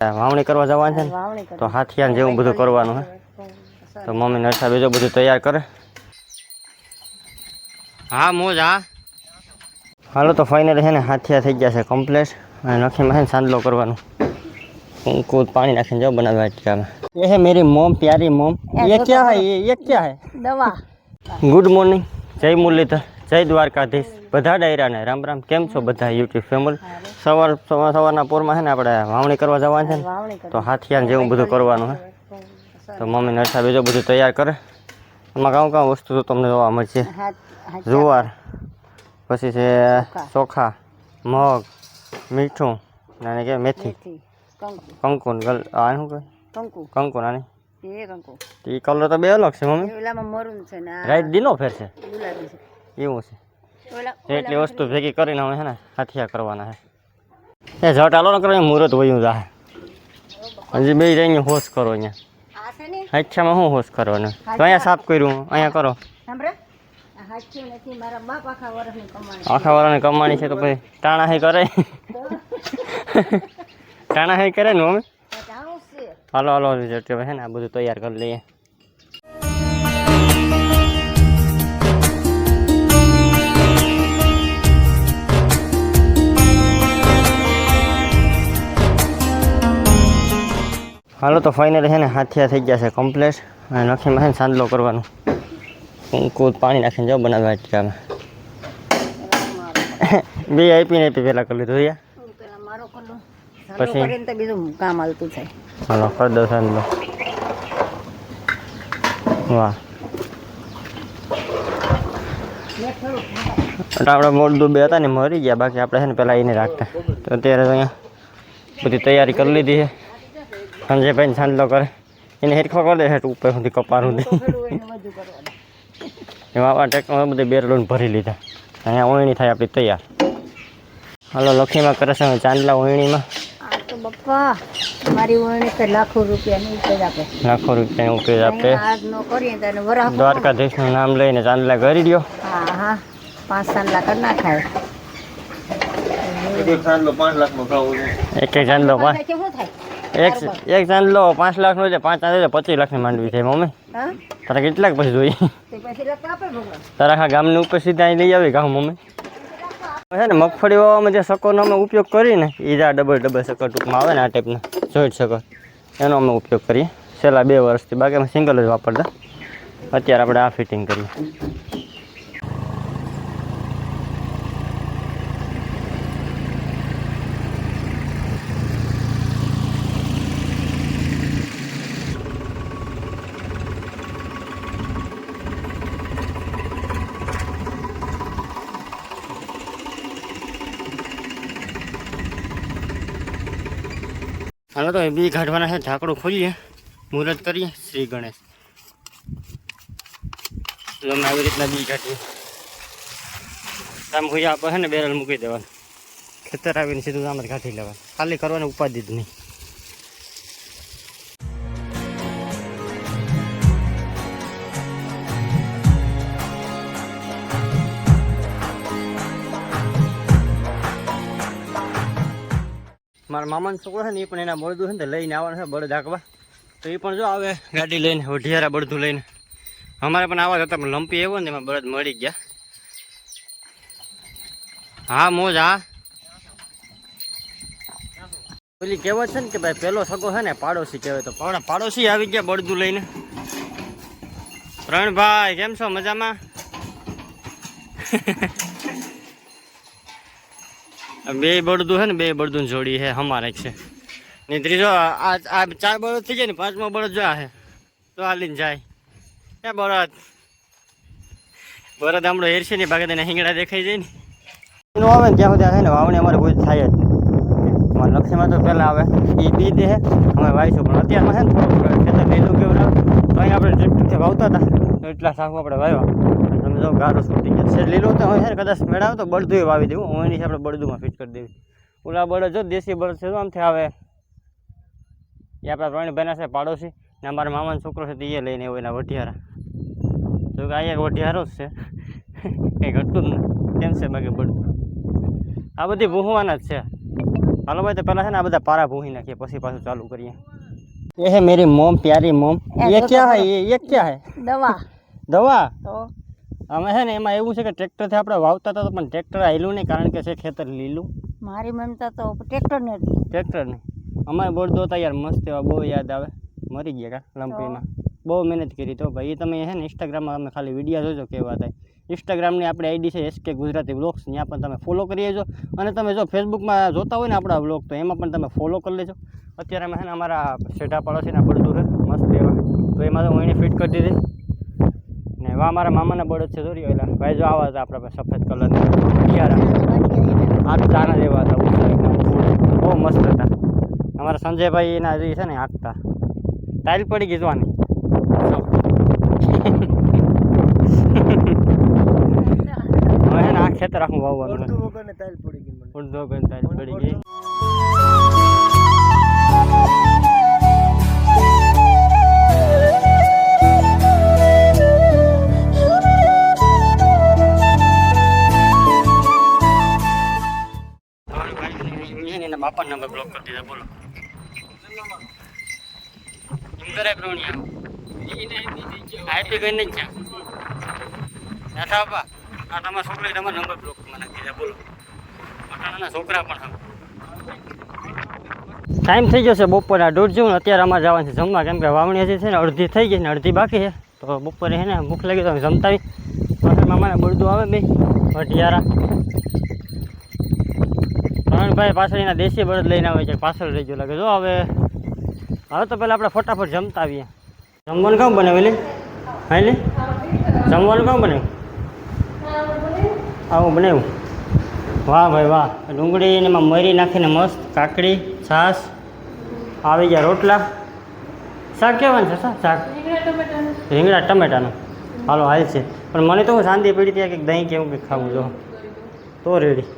વાવણી કરવા જવાનું છે ને તો હાથિયાન જેવું બધું કરવાનું હે તો મમ્મી નરસા બીજો બધું તૈયાર કરે હા મોજ હા હાલો તો ફાઇનલ છે ને હાથિયા થઈ ગયા છે કમ્પ્લેટ અને નખીમાં છે ને સાંદલો કરવાનું કૂદ પાણી નાખીને જાઓ બનાવવા ટીકામાં એ હે મેરી મોમ પ્યારી મોમ એ ક્યાં હે એ ક્યાં હે દવા ગુડ મોર્નિંગ જય મુરલીધર જય દ્વારકાધીશ બધા ડાયરાને. રામ રામ. કેમ છો બધા યુટ્યુબ ફેમિલી? સવાર સવાર સવારના પોરમાં છે ને આપણે વાવણી કરવા જવાનું છે ને વાવણી કરી તો હાથિયાને જેવું બધું કરવાનું હે. તો મમ્મી નરસા બીજું બધું તૈયાર કરે. એમાં કામ કામ વસ્તુ તો તમને જોવા મળશે. હાથ હાથ જુવાર પછી છે ચોખા મગ મીઠું અને કે મેથી. મેથી કંકુ. કંકુ ને ગલ આ શું કહે? કંકુ. કંકુ નાની? એ કંકુ. એ કલર તો બે અલગ છે મમ્મી. એ ઓલામાં મરૂન છે ને આ રાઈટ દીનો ફેર છે? ગુલાબી છે. એવું છે. ઓલા એટલી વસ્તુ ભેગી કરીને અમે છે ને હાથિયા કરવાના છે. એ જટ આલો ને કરો મુહૂર્ત વયું જાય હજી બે જઈને હોશ કરો અહીંયા. હાથિયામાં શું હોશ કરવાનું? તો અહીંયા સાફ કર્યું અહીંયા કરો. આખા વર્ષની કમાણી છે. તો પછી ટાણા હે કરે? ટાણા હે કરે ને છે. હાલો હાલો જટ છે ને આ બધું તૈયાર કરી લઈએ. હાલો તો ફાઇનલ છે ને હાથિયા થઈ ગયા છે કમ્પ્લેટ અને નખીમાં છે ને સાંદલો કરવાનું. કૂદ પાણી નાખીને જાઓ બનાવવા અટકામાં બે આપીને આપી પહેલાં કરી લીધું યા પછી? બીજું કામ થાય. હાલો કરી દો સાંદલો વાહ. આપણે બે હતા ને મરી ગયા. બાકી આપણે છે ને પહેલાં એને રાખતા. તો અત્યારે અહીંયા બધી તૈયારી કરી લીધી છે. સંજયભાઈને સાંદલો કરે એને હેરખો કરી દે હેઠ ઉપર સુધી કપાર કરવાનું એમાં આપણા ટેકમાં બધી બેરલોન ભરી લીધા અહીંયા ઓયણી થાય આપણી તૈયાર હાલો લખીમાં કરે છે ચાંદલા ઓયણીમાં બપ્પા મારી ઓળણી તો લાખો રૂપિયાની ઉપજ આપે લાખો રૂપિયાની ઉપેજ આપે આજ નો કરીએ તો એને વરાહ દ્વારકાધીશનું નામ લઈને ચાંદલા કરી દો હા હા પાંચ સાંડલા કરી નાખાય એક એક ચાંદલો પાંચ શું થાય એક એક ચાંદ લો પાંચ લાખ નો છે પાંચ ચાંદલો પચીસ લાખની માંડવી છે મમ્મી. તારા કેટલાક પછી જોઈએ? તારા આખા ગામની ઉપર સીધા અહીં લઈ આવી ગામ મમ્મી. છે ને મગફળી વાવવામાં જે શકરનો અમે ઉપયોગ કરીને એ જ આ ડબલ ડબલ શકર ટૂંકમાં આવે ને આ ટાઈપના જોઈન્ટ શકર એનો અમે ઉપયોગ કરીએ. છેલ્લા બે વર્ષથી બાકી અમે સિંગલ જ વાપરતા. અત્યારે આપણે આ ફિટિંગ કરીએ. હાલો તો એ બી કાઢવાના છે, ઢાંકણું ખોલીએ. મુહૂર્ત કરીએ, શ્રી ગણેશ. અમે આવી રીતના બી કાઢીએ આમ કોઈ આપણે છે ને, બેરલ મૂકી દેવાનું. ખેતર આવીને સીધું આમ જ કાઢી લેવાનું. ખાલી કરવાની ઉપાધિ જ નહીં. મારા મામાનો છોકરો છે ને એ પણ એના બળદું છે ને લઈને આવવાનું છે બળદ હાંકવા. તો એ પણ જો આવે ગાડી લઈને, વઢિયારા બળદું લઈને. અમારે પણ આવા હતા, પણ લંપી આવ્યો ને એમાં બળદ મળી ગયા. હા, મોજ, હા. પેલી કહેવત છે ને કે ભાઈ, પેલો સગો છે ને પાડોશી કહેવાય. તો પણ પાડોશી આવી ગયા બળદું લઈને. પ્રવીણભાઈ, કેમ છો? મજામાં? બે બળદું છે ને, બે બળદું જોડી છે અમારે છે. ને ત્રીજો આ ચાર બળદ થઈ જાય ને, પાંચમો બળદ જો છે તો આ જાય. એ બળદ. બળદ હમણાં હેરશે ને બાકી તેને હિંગડા દેખાઈ જાય ને. આવે ને ત્યાં સુધી છે ને, વાવણી અમારે કોઈ થાય જ અમારે લક્ષ્યમાં તો પહેલાં આવે. એ બી દે અમે વાવીશું, પણ અત્યારમાં છે ને થોડું ખેતર લીલું કેવું તો અહીં આપણે ટ્રેક્ટરથી વાવતા હતા એટલા શાક આપણે વાવ્યા. જો ગારો છૂટી ગયા છે લીલો તો હોય છે ને કદાચ મેળાવે તો બળદું વાવી દેવું હું એની આપણે બળદુમાં ફિટ કરી દેવી ઓલા બળદ જો દેશી બળદ છે તો આમથી આવે એ આપણા ત્રણ ભાઈના છે પાડોશી ને અમારા મામાનો છોકરો છે તે એ લઈને આવ્યો એના વઢિયારા જો કે અહીંયા વઢિયારો જ છે કંઈ ઘટતું જ નથી કેમ છે બાકી બળદું આ બધી ભૂહવાના જ છે હાલો ભાઈ તો પહેલાં છે ને આ બધા પારા ભૂહી નાખીએ પછી પાછું ચાલુ કરીએ ये है मेरी मोम प्यारी मोम એ ये જો क्या તો है ये ये क्या है દવા દવા તો અમે છે ને એમાં એવું છે કે ટ્રેક્ટરથી આપણે વાવતા હતા તો પણ ટ્રેક્ટર આવેલું નહીં કારણ કે છે ખેતર લીલું. મારી મમતા તો ટ્રેક્ટર ને ટ્રેક્ટર નહીં. અમારે બળદો હતા યાર મસ્ત એવા બહુ યાદ આવે. મરી ગયા કા લંપીમાં. બહુ મહેનત કરી તો ભાઈ. તમે છે ને ઇન્સ્ટાગ્રામમાં તમે ખાલી વીડિયો જોજો કેવા થાય. ઇન્સ્ટાગ્રામની આપણી આઈડી છે એસકે ગુજરાતી બ્લોગ્સ ત્યાં પણ તમે ફોલો કરી લેજો. અને તમે જો ફેસબુકમાં જોતા હોય ને આપણા બ્લોગ તો એમાં પણ તમે ફોલો કરી લેજો. અત્યારે અમે છે ને અમારા શેઠા પાડોશીના રહે મસ્ત એવા. તો એમાં તો હું એને ફિટ કરી દીધી. એવા અમારા મામાના બળદ છે જોરી એટલે ભાઈ જો આવા હતા આપણા સફેદ કલરના પિયારા આ ચાના જેવા હતા બહુ મસ્ત હતા. અમારા સંજયભાઈ એના જે છે ને હાંકતા. ટાઈલ પડી ગઈ જોવાની. હવે આ ખેતર આખું વાવવાનું છે અડધો વગર પડી ગઈ. નંબર બ્લોક કરી દીધા બોલો એમ કરે પ્રવણિયા આઈપી કરીને જ છે નાથા બાપા આ તમારા છોકરાએ તમારા નંબર બ્લોક મને કીધા બોલો અટાણાના છોકરા પણ ટાઈમ થઈ જશે બપોરના દોઢ જેવું અત્યારે અમારે જવાનું છે જમવા, કેમ કે વાવણી હજી છે ને અડધી થઈ ગઈ ને અડધી બાકી છે. તો બપોરે છે ને ભૂખ લાગી તો અમે જમતા મામાને બળદું આવે બે ભટિયારા ભાઈ પાછળ એના દેશી બળદ લઈને આવે છે, પાછળ રહી ગયો લાગે. જો હવે હવે તો પહેલાં આપણે ફટાફટ જમતા આવીએ. જમવાનું કામ બનાવેલી ને જમવાનું કામ બનાવ્યું આવું બનાવ્યું વાહ ભાઈ વાહ. ડુંગળી એમાં મરી નાખીને મસ્ત કાકડી, છાશ, આવી ગયા રોટલા. શાક કેવાનું છે, શાક? રીંગણા ટમેટાનું. હાલો, હાલ છે. પણ મને તો હું શાંતિ પડી ત્યાં કંઈક દહીં કેવું કંઈક ખાવું, જો. તો રેડી.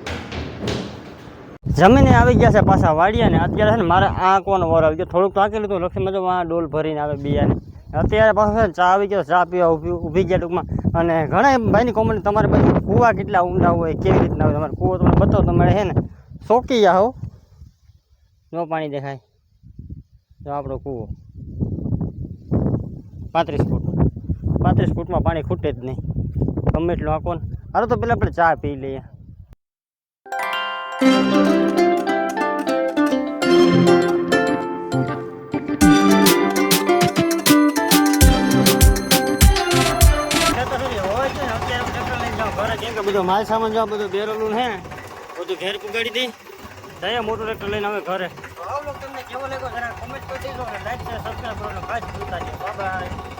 જમીને આવી ગયા છે પાછા વાડિયા ને અત્યારે છે ને મારે આ કોનો વર આવી ગયો. થોડુંક તો લીધું. લક્ષ્મી મજો આ ડોલ ભરીને આવે બિયાને. અત્યારે પાછું છે ને ચા આવી ગયો. ચા પીવા ઊભી ગયા ટૂંકમાં. અને ઘણા ભાઈની કોમેન્ટ તમારે ભાઈ કૂવા કેટલા ઊંડા હોય, કેવી રીતના હોય તમારે કૂવો તમને બતાવો. તમારે છે ને સોકી જાઓ નો પાણી દેખાય. જો આપણો કૂવો. પાંત્રીસ ફૂટ. પાંત્રીસ ફૂટમાં પાણી ખૂટે જ નહીં. ગમે એટલું આંકો ને. અરે તો પહેલાં આપણે ચા પી લઈએ. કેમ બધો માલ સામાન જો બધું બેરેલું હે, બધું ઘેર પુગાડી દઈ. જઈએ, મોટું ટ્રેક્ટર લઈને હવે ઘરે. તમને કેવો લાગ્યો? જરા કોમેન્ટ કરી દેજો લાઈક સબસ્ક્રાઈબ કરો ખાસ જોતા નહીં બાય